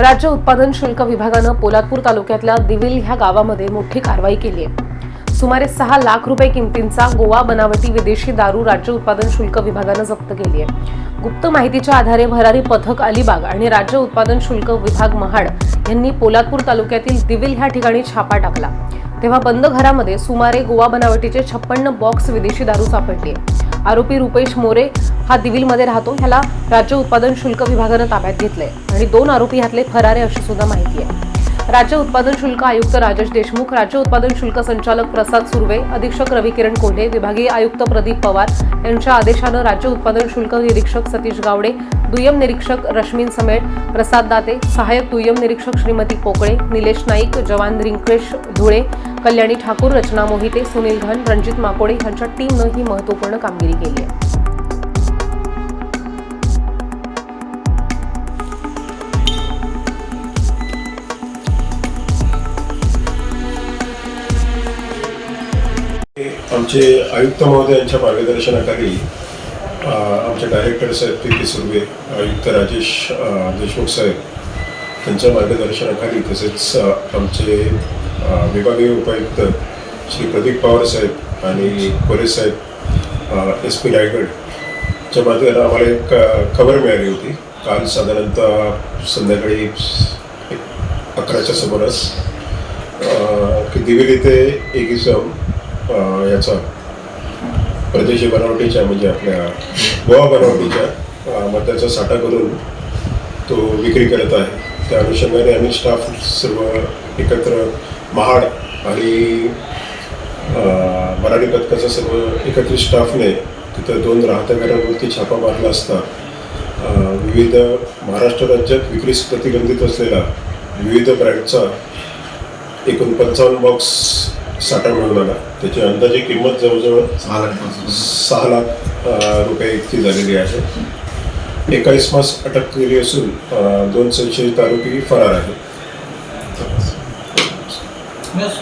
राज्य उत्पादन शुल्क विभागानं पोलादपूर तालुक्यातल्या दिविल ह्या गावामध्ये मोठी कारवाई केली आहे. सुमारे सहा लाख रुपये किमतींचा गोवा बनावटी विदेशी दारू राज्य उत्पादन शुल्क विभागानं जप्त केली आहे. गुप्त माहितीच्या आधारे भरारी पथक अलिबाग आणि राज्य उत्पादन शुल्क विभाग महाड यांनी पोलादपूर तालुक्यातील दिविल ह्या ठिकाणी छापा टाकला. तेव्हा बंद घरामध्ये सुमारे गोवा बनावटीचे छप्पन्न बॉक्स विदेशी दारू सापडली. आरोपी रुपेश मोरे हा दिविलमध्ये राहतो. ह्याला राज्य उत्पादन शुल्क विभागानं ताब्यात घेतलंय. आणि दोन आरोपी ह्यातले फरारे अशी सुद्धा माहिती आहे. राज्य उत्पादन शुल्क आयुक्त राजेश देशमुख राज्य उत्पादन शुल्क संचालक प्रसाद सुर्वे अधीक्षक रविकिरण कोल्हे विभागीय आयुक्त प्रदीप पवार यांच्या आदेशानं राज्य उत्पादन शुल्क निरीक्षक सतीश गावडे दुय्यम निरीक्षक रश्मीन समेट प्रसाद दाते सहाय्यक दुय्यम निरीक्षक श्रीमती पोकळे निलेश नाईक जवान रिंकेश धुळे कल्याणी ठाकूर रचना मोहिते सुनील घन रणजित माकोडे यांच्या टीमनं ही महत्त्वपूर्ण कामगिरी केली आहे. आमचे आयुक्त महोदय यांच्या मार्गदर्शनाखाली आमचे डायरेक्टर साहेब पी के सुर्वे आयुक्त राजेश देशमुख साहेब त्यांच्या मार्गदर्शनाखाली तसेच आमचे विभागीय उपायुक्त श्री प्रदीप पवार साहेब आणि कोरे साहेब एस पी रायगडच्या माध्यमातून आम्हाला एक खबर मिळाली होती. काल साधारणतः संध्याकाळी एक अकराच्या सुमारास की दिवेली ते एक इसम याचा परदेशी बनावटीच्या म्हणजे आपल्या गोवा बनावटीच्या मद्याचा साठा करून तो विक्री करत आहे. त्या अनुषंगाने आम्ही स्टाफ सर्व एकत्र महाड आणि मराठी पथकाचा सर्व एकत्रित स्टाफने तिथं दोन राहत्या घरावरती छापा मारला असता विविध महाराष्ट्र राज्यात विक्रीस प्रतिबंधित असलेला विविध ब्रँडचा एकूण पंचावन्न बॉक्स साठा मिळून आला त्याची अंदाजे किंमत जवळजवळ सहा लाख सहा लाख रुपये इतकी झालेली आहे. एकावीस मास अटक केली असून दोन संशयित आरोपी फरार आहेत.